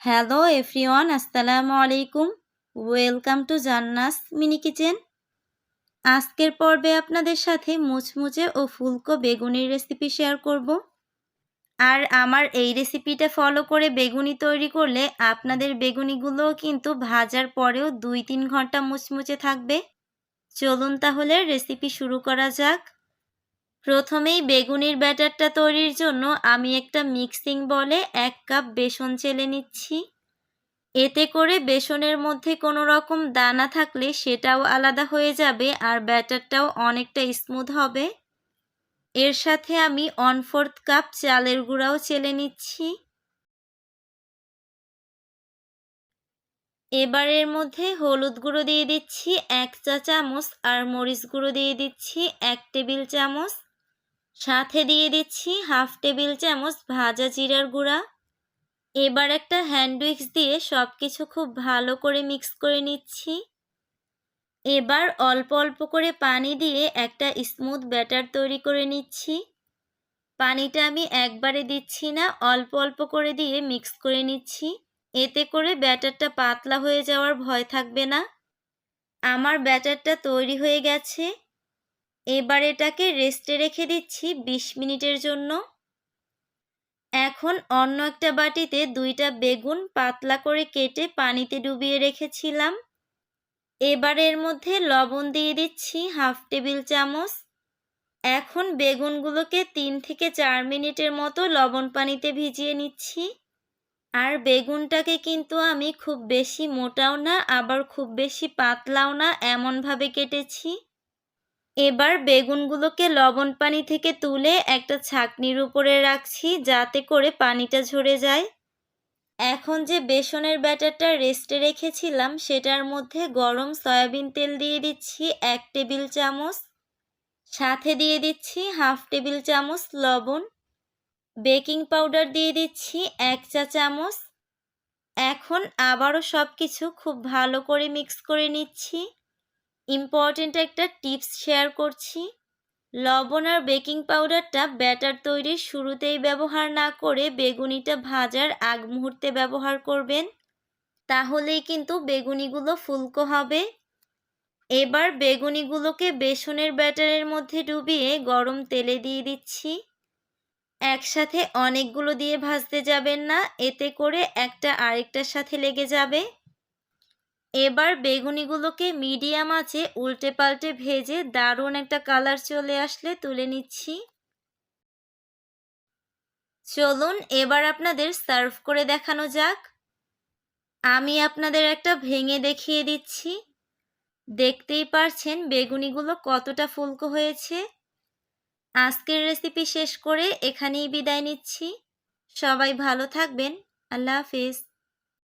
Hello everyone, আসসালামু আলাইকুম। Welcome to জান্নাস mini kitchen. আজকের পর্বে আপনাদের সাথে মুচমুচে ও ফুলকো বেগুনির রেসিপি শেয়ার করব। আর আমার এই রেসিপিটা ফলো করে বেগুনি তৈরি করলে আপনাদের বেগুনিগুলোও কিন্তু ভাজার পরেও দুই তিন ঘণ্টা মুচমুচে থাকবে। চলুন তাহলে রেসিপি শুরু করা যাক। প্রথমেই বেগুনির ব্যাটারটা তৈরির জন্য আমি একটা মিক্সিং বলে এক কাপ বেসন চেলে নিচ্ছি। এতে করে বেসনের মধ্যে কোনো রকম দানা থাকলে সেটাও আলাদা হয়ে যাবে আর ব্যাটারটাও অনেকটা স্মুথ হবে। এর সাথে আমি ওয়ান ফোর্থ কাপ চালের গুঁড়াও চেলে নিচ্ছি। এবারের মধ্যে হলুদ গুঁড়ো দিয়ে দিচ্ছি, এক চা চামচ আর মরিচ গুঁড়ো দিয়ে দিচ্ছি, এক টেবিল চামচ। সাথে দিয়ে দিচ্ছি হাফ টেবিল চামচ ভাজা জিরার গুঁড়া। এবার একটা হ্যান্ড উইক্স দিয়ে সব কিছু খুব ভালো করে মিক্স করে নিচ্ছি। এবার অল্প অল্প করে পানি দিয়ে একটা স্মুথ ব্যাটার তৈরি করে নিচ্ছি। পানিটা আমি একবারে দিচ্ছি না, অল্প অল্প করে দিয়ে মিক্স করে নিচ্ছি। এতে করে ব্যাটারটা পাতলা হয়ে যাওয়ার ভয় থাকবে না। আমার ব্যাটারটা তৈরি হয়ে গেছে। এবার এটাকে রেস্টে রেখে দিচ্ছি ২০ মিনিটের জন্য। এখন অন্য একটা বাটিতে দুইটা বেগুন পাতলা করে কেটে পানিতে ডুবিয়ে রেখেছিলাম। এবার এর মধ্যে লবণ দিয়ে দিচ্ছি হাফ টেবিল চামচ। এখন বেগুনগুলোকে তিন থেকে চার মিনিটের মতো লবণ পানিতে ভিজিয়ে নিচ্ছি। আর বেগুনটাকে কিন্তু আমি খুব বেশি মোটাও না, আবার খুব বেশি পাতলাও না, এমনভাবে কেটেছি। এবার বেগুনগুলোকে লবণ পানি থেকে তুলে একটা ছাকনির উপরে রাখছি যাতে করে পানিটা ঝরে যায়। এখন যে বেসনের ব্যাটারটা রেস্টে রেখেছিলাম, সেটার মধ্যে গরম সয়াবিন তেল দিয়ে দিচ্ছি এক টেবিল চামচ। সাথে দিয়ে দিচ্ছি হাফ টেবিল চামচ লবণ। বেকিং পাউডার দিয়ে দিচ্ছি এক চা চামচ। এখন আবারও সব কিছু খুব ভালো করে মিক্স করে নিচ্ছি। ইম্পর্টেন্ট একটা টিপস শেয়ার করছি। লবণ আর বেকিং পাউডারটা ব্যাটার তৈরির শুরুতেই ব্যবহার না করে বেগুনিটা ভাজার আগ মুহূর্তে ব্যবহার করবেন। তাহলেই কিন্তু বেগুনিগুলো ফুলকো হবে। এবার বেগুনিগুলোকে বেসনের ব্যাটারের মধ্যে ডুবিয়ে গরম তেলে দিয়ে দিচ্ছি। একসাথে অনেকগুলো দিয়ে ভাজতে যাবেন না, এতে করে একটা আরেকটার সাথে লেগে যাবে। এবার বেগুনিগুলোকে মিডিয়াম আছে উল্টে পাল্টে ভেজে দারুণ একটা কালার চলে আসলে তুলে নিচ্ছি। চলুন এবার আপনাদের সার্ভ করে দেখানো যাক। আমি আপনাদের একটা ভেঙে দেখিয়ে দিচ্ছি। দেখতেই পারছেন বেগুনিগুলো কতটা ফুলকো হয়েছে। আজকের রেসিপি শেষ করে এখানেই বিদায় নিচ্ছি। সবাই ভালো থাকবেন। আল্লাহ হাফিজ।